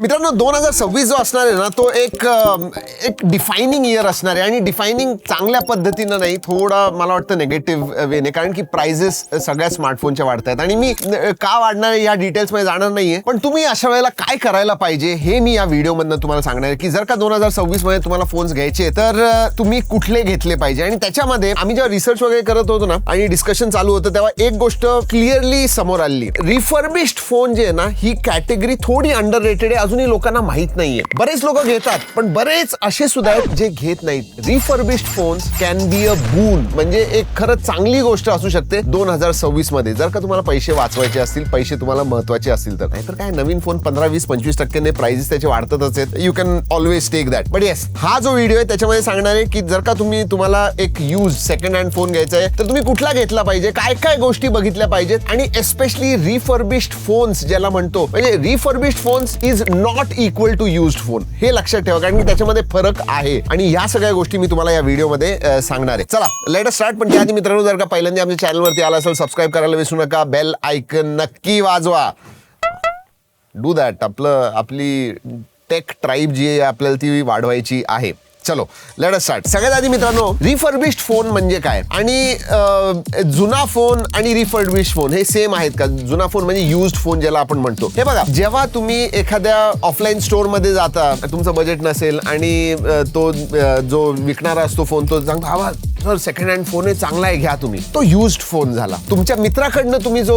मित्रांनो दोन हजार सव्वीस जो असणार आहे ना तो एक एक डिफायनिंग इयर असणार आहे. आणि डिफायनिंग चांगल्या पद्धतीनं नाही थोडा मला वाटतं निगेटिव्ह वेने कारण की प्राइजेस सगळ्या स्मार्टफोनच्या वाढत आहेत आणि मी का वाढणार आहे या डिटेल्समध्ये जाणार नाहीये. पण तुम्ही अशा वेळेला काय करायला पाहिजे हे मी या व्हिडिओमधनं तुम्हाला सांगणार आहे. की जर का दोन हजार सव्वीसमध्ये तुम्हाला फोन्स घ्यायचे तर तुम्ही कुठले घेतले पाहिजे? आणि त्याच्यामध्ये आम्ही जेव्हा रिसर्च वगैरे करत होतो ना आणि डिस्कशन चालू होतं तेव्हा एक गोष्ट क्लिअरली समोर आली. रिफर्बिश्ड फोन जे आहे ना ही कॅटेगरी थोडी अंडर रेटेड आहे. अजूनही लोकांना माहीत नाहीये. बरेच लोक घेतात पण बरेच असे सुद्धा आहेत जे घेत नाहीत. Refurbished phones can be a boon म्हणजे एक खरंच चांगली गोष्ट असू शकते दोन हजार सव्वीसमध्ये जर का तुम्हाला पैसे वाचवायचे असतील पैसे तुम्हाला महत्त्वाचे असतील तर. नाहीतर काय नवीन फोन पंधरा वीस पंचवीस टक्क्याने प्राइजेस त्याचे वाढतच आहेत. You can always take that but yes हा जो व्हिडिओ आहे त्याच्यामध्ये सांगणार आहे की जर का तुम्ही तुम्हाला एक यूज सेकंड हँड फोन घ्यायचा आहे तर तुम्ही कुठला घेतला पाहिजे काय काय गोष्टी बघितल्या पाहिजेत आणि एस्पेशली रिफर्बिश्ड फोन्स ज्याला म्हणतो. म्हणजे refurbished phones is not equal to used phone हे लक्षात ठेवा कारण की त्याच्यामध्ये फरक आहे. आणि या सगळ्या गोष्टी मी तुम्हाला या व्हिडिओमध्ये सांगणार आहे. चला लेट स्टार्ट पण त्याआधी मित्रांनो जर का पहिल्यांदा आमच्या चॅनलवरती आला असेल सबस्क्राईब करायला विसरू नका. बेल आयकन नक्की वाजवा. डू दॅट आपलं आपली टेक ट्राईब जी आहे आपल्याला ती वाढवायची आहे. चलो लढत स्टार्ट सगळ्यात आधी मित्रांनो रिफर्बिश्ड फोन म्हणजे काय? आणि जुना फोन आणि रिफर्बिश्ड फोन हे सेम आहेत का? जुना फोन म्हणजे युज्ड फोन ज्याला आपण म्हणतो. हे बघा जेव्हा तुम्ही एखाद्या ऑफलाईन स्टोअरमध्ये जाता तुमचं बजेट नसेल आणि तो जो विकणारा असतो फोन तो सांगतो हवा सर सेकंड हँड फोन आहे चांगला आहे घ्या तुम्ही. तो युज्ड फोन झाला. तुमच्या मित्राकडनं तुम्ही जो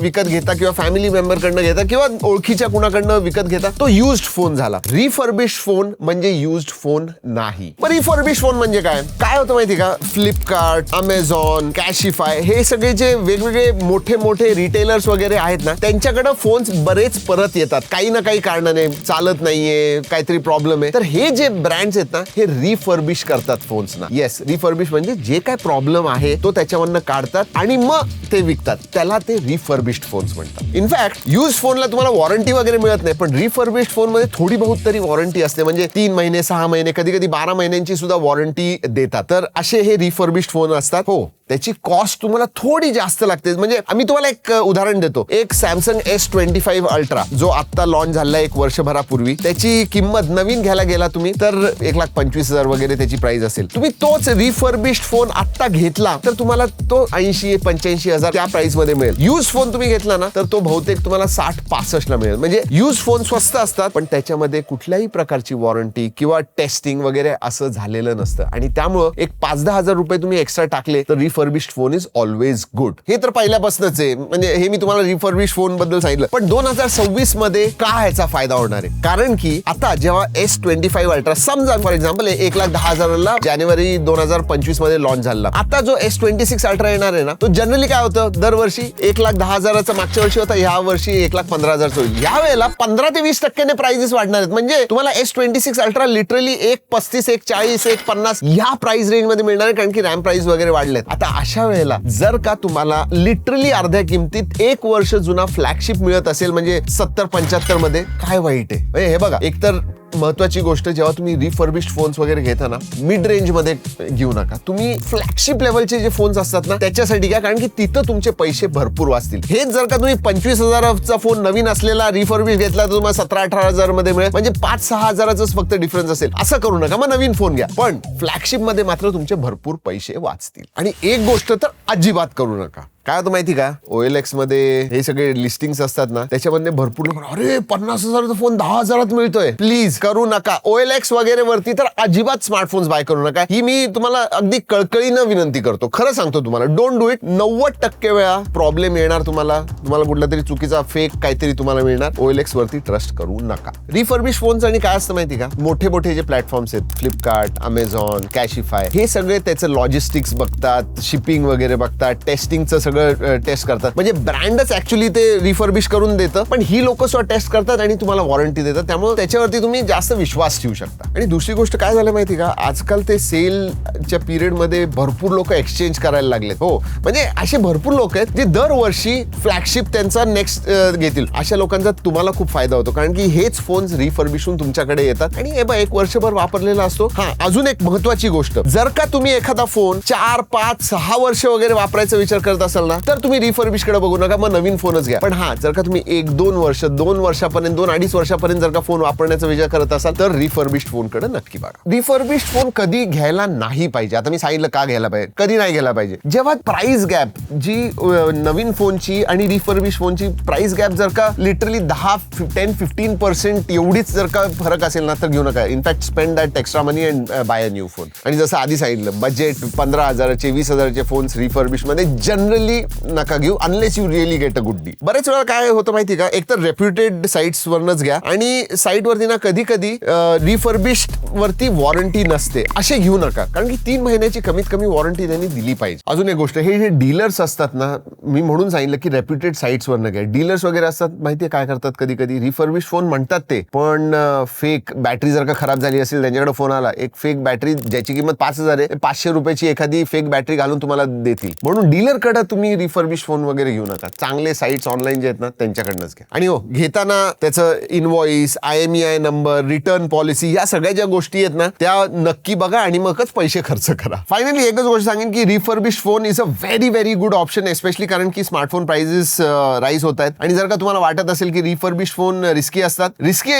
विकत घेता किंवा फॅमिली मेंबरकडनं घेता किंवा ओळखीच्या कुणाकडनं विकत घेता तो युज्ड फोन झाला. रिफर्बिश फोन म्हणजे युज्ड फोन नाही. मग रिफर्बिश फोन म्हणजे काय? काय होतं माहिती का? फ्लिपकार्ट अमेझॉन कॅशिफाय हे सगळे जे वेगवेगळे मोठे मोठे रिटेलर्स वगैरे आहेत ना त्यांच्याकडे फोन्स बरेच परत येतात. काही ना काही कारणाने चालत नाहीये काहीतरी प्रॉब्लेम आहे. तर हे जे ब्रँड्स आहेत ना हे रिफर्बिश करतात फोन्स ना. येस रिफर्बिश म्हणजे म्हणजे जे काय प्रॉब्लेम आहे तो त्याच्यावरनं काढतात आणि मग ते विकतात. त्याला ते रिफर्बिश्ड फोन्स म्हणतात. इनफॅक्ट युज फोनला तुम्हाला वॉरंटी वगैरे मिळत नाही पण रिफर्बिश्ड फोनमध्ये थोडी बहुत तरी वॉरंटी असते. म्हणजे तीन महिने सहा महिने कधी कधी बारा महिन्यांची सुद्धा वॉरंटी देतात. तर असे हे रिफर्बिश्ड फोन असतात. हो. त्याची कॉस्ट तुम्हाला थोडी जास्त लागते. म्हणजे आम्ही तुम्हाला एक उदाहरण देतो. एक Samsung S twenty five Ultra जो आत्ता लॉन्च झाला एक वर्षभरापूर्वी त्याची किंमत नवीन घ्यायला गेला तुम्ही तर एक लाख पंचवीस हजार वगैरे त्याची प्राइस असेल. तुम्ही तोच रिफर्बिश्ड फोन आत्ता घेतला तर तुम्हाला तो ऐंशी पंच्याऐंशी हजार त्या प्राइसमध्ये मिळेल. यूज फोन तुम्ही घेतला ना तर तो बहुतेक तुम्हाला साठ पासष्ट ला मिळेल. म्हणजे यूज फोन स्वस्त असतात पण त्याच्यामध्ये कुठल्याही प्रकारची वॉरंटी किंवा टेस्टिंग वगैरे असं झालेलं नसतं. आणि त्यामुळं एक पाच दहा हजार रुपये तुम्ही एक्स्ट्रा टाकले तर refurbished phone is always good हे तर पहिल्यापासूनच आहे. म्हणजे हे मी तुम्हाला रिफर्बिश फोनबद्दल सांगितलं. पण दोन हजार सव्वीसमध्ये का ह्याचा फायदा होणार आहे? कारण की आता जेव्हा एस ट्वेंटी फाईव्ह अल्ट्रा समजा फॉर एक्झाम्पल एक लाख दहा हजाराला जानेवारी दोन हजार पंचवीसमध्ये लॉन्च झाला आता जो एस ट्वेंटी सिक्स अल्ट्रा येणार आहे ना तो जनरली काय होतं? दरवर्षी एक लाख दहा हजाराचा मागच्या वर्षी होता ह्या वर्षी एक लाख पंधरा हजारचा होईल. या वेळेला पंधरा ते वीस टक्क्याने प्राइजेस वाढणार आहेत. म्हणजे तुम्हाला S twenty six Ultra literally एक पस्तीस एक चाळीस एक पन्नास या प्राइस रेंजमध्ये मिळणार आहे कारण की रॅम प्राइस वगैरे वाढलेत. आता अशा वेळेला जर का तुम्हाला लिटरली अर्ध्या किमतीत एक वर्ष जुना फ्लॅगशिप मिळत असेल म्हणजे सत्तर पंच्याहत्तरमध्ये काय वाईट आहे? हे बघा एकतर महत्वाची गोष्ट जेव्हा तुम्ही रिफर्बिश्ड फोन्स वगैरे घेता ना मिड रेंजमध्ये घेऊ नका. तुम्ही फ्लॅगशिप लेवलचे जे फोन्स असतात ना त्याच्यासाठी घ्या कारण की तिथं तुमचे पैसे भरपूर वाचतील. हेच जर का तुम्ही पंचवीस हजाराचा फोन नवीन असलेला रिफर्बिश घेतला तर तुम्हाला सतरा अठरा हजारमध्ये मिळेल. म्हणजे पाच सहा हजाराचाच फक्त डिफरन्स असेल. असं करू नका मग नवीन फोन घ्या. पण फ्लॅगशिपमध्ये मात्र तुमचे भरपूर पैसे वाचतील. आणि एक गोष्ट तर अजिबात करू नका. काय होतं माहिती का? ओएल एक्समध्ये हे सगळे लिस्टिंग असतात ना त्याच्यामध्ये भरपूर लोक अरे पन्नास हजाराचा फोन दहा हजारात मिळतोय. प्लीज करू नका. ओएल एक्स वगैरे वरती तर अजिबात स्मार्टफोन्स बाय करू नका. ही मी तुम्हाला अगदी कळकळीनं विनंती करतो. खरं सांगतो तुम्हाला डोंट डू इट नव्वद टक्के वेळा प्रॉब्लेम येणार तुम्हाला. तुम्हाला कुठला तरी चुकीचा फेक काहीतरी तुम्हाला मिळणार. ओएल एक्स वरती ट्रस्ट करू नका. रिफर्बिश फोन्स आणि काय असतं माहिती का? मोठे मोठे जे प्लॅटफॉर्म्स आहेत फ्लिपकार्ट अमेझॉन कॅशिफाय हे सगळे त्याचं लॉजिस्टिक्स बघतात शिपिंग वगैरे बघतात टेस्टिंगचं सगळं टेस्ट करतात. म्हणजे ब्रँडच ऍक्च्युली ते रिफर्बिश करून देतं पण ही लोक सुद्धा टेस्ट करतात आणि तुम्हाला वॉरंटी देतात. त्यामुळे त्याच्यावरती तुम्ही जास्त विश्वास ठेवू शकता. आणि दुसरी गोष्ट काय झालं माहिती का? आजकाल ते सेलच्या पिरियडमध्ये भरपूर लोक एक्सचेंज करायला लागलेत. हो म्हणजे असे भरपूर लोक आहेत जे दरवर्षी फ्लॅगशिप त्यांचा नेक्स्ट घेतील. अशा लोकांचा तुम्हाला खूप फायदा होतो. कारण की हेच फोन्स रिफर्बिशून तुमच्याकडे येतात. आणि हे बघ एक वर्षभर वापरलेला असतो. हा अजून एक महत्वाची गोष्ट. जर का तुम्ही एखादा फोन चार पाच सहा वर्ष वगैरे वापरायचा विचार करत असाल असाल ना तर तुम्ही रिफर्बिशकडे बघू नका मग नवीन फोनच घ्या. पण हा जर का तुम्ही एक दोन वर्ष दोन वर्षापर्यंत दोन अडीच वर्षापर्यंत जर का फोन वापरण्याचा विचार करत असाल तर रिफर्बिश फोनकडे नक्की बघा. रिफर्बिश फोन कधी घ्यायला नाही पाहिजे. आता मी सांगितलं का घ्यायला पाहिजे. कधी नाही घ्यायला पाहिजे. जेव्हा प्राइस गॅप जी नवीन फोनची आणि रिफर्बिश फोनची प्राइस गॅप जर का लिटरली दहा टेन फिफ्टीन पर्सेंट एवढीच जर का फरक असेल ना तर घेऊ नका. In fact spend that extra money and buy a new phone आणि जसं आधी सांगितलं बजेट पंधरा हजाराचे वीस हजाराचे फोन्स रिफर्बिशमध्ये जनरली नका घेऊ unless you really get a good deal बरेच वेळा काय होतं माहिती का? एक तर रेप्युटेड साईट्स वरनच घ्या आणि साईट वरती ना कधी कधी रिफर्बिश्ड वरती वॉरंटी नसते. असे घेऊ नका. कारण की तीन महिन्याची कमीत कमी वॉरंटी त्यांनी दिली पाहिजे. अजून एक गोष्ट हे जे डीलर्स असतात ना मी म्हणून सांगितलं की रेप्युटेड साईट्स वरनं डीलर्स वगैरे असतात माहितीये काय करतात कधी कधी रिफर्बिश फोन म्हणतात ते. पण फेक बॅटरी जर का खराब झाली असेल त्यांच्याकडे फोन आला एक फेक बॅटरी ज्याची किंमत पाच हजार आहे पाचशे रुपयाची एखादी फेक बॅटरी घालून तुम्हाला देतील. म्हणून डीलरकडे तुम्ही रिफर्बिश फोन वगैरे घेऊ नका. चांगले साईट्स ऑनलाईन जे आहेत ना त्यांच्याकडनंच घ्या. आणि हो घेताना त्याचं invoice I M E I number return policy या सगळ्या ज्या गोष्टी आहेत ना त्या नक्की बघा आणि मगच पैसे खर्च करा. फायनली एकच गोष्ट सांगेन की refurbish phone is a very very good option especially कारण कारण की स्मार्टफोन प्राइजेस राईज होत आहेत. आणि जर का तुम्हाला वाटत असेल की रिफर्बिश फोन रिस्की असतात. रिस्की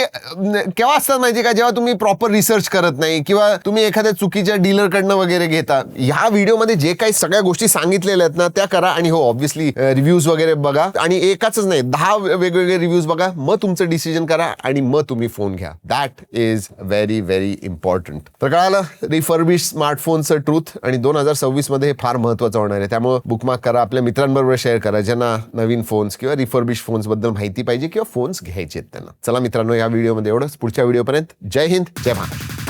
केव्हा असतात माहिती का? जेव्हा तुम्ही प्रॉपर रिसर्च करत नाही किंवा तुम्ही एखाद्या चुकीच्या डीलरकडनं वगैरे घेता ह्या व्हिडिओमध्ये जे काही सगळ्या गोष्टी सांगितलेल्या आहेत ना त्या करा. आणि हो ऑब्व्हियसली रिव्ह्यूज वगैरे बघा. आणि एकाच नाही दहा वेगवेगळे रिव्ह्यूज बघा. मग तुमचं डिसिजन करा आणि मग तुम्ही फोन घ्या. That is very very important तर कळालं? रिफर्बिश स्मार्टफोनचं ट्रूथ आणि दोन हजार सव्वीसमध्ये हे फार महत्वाचं होणार आहे. त्यामुळे बुकमार्क करा. आपल्या मित्रांबरोबर शेअर करा. ज्यांना नवीन फोन्स किंवा रिफर्बिश फोन्सबद्दल माहिती पाहिजे किंवा फोन्स घ्यायचे आहेत त्यांना. चला मित्रांनो या व्हिडिओमध्ये एवढंच. पुढच्या व्हिडिओपर्यंत जय हिंद जय महाराष्ट्र.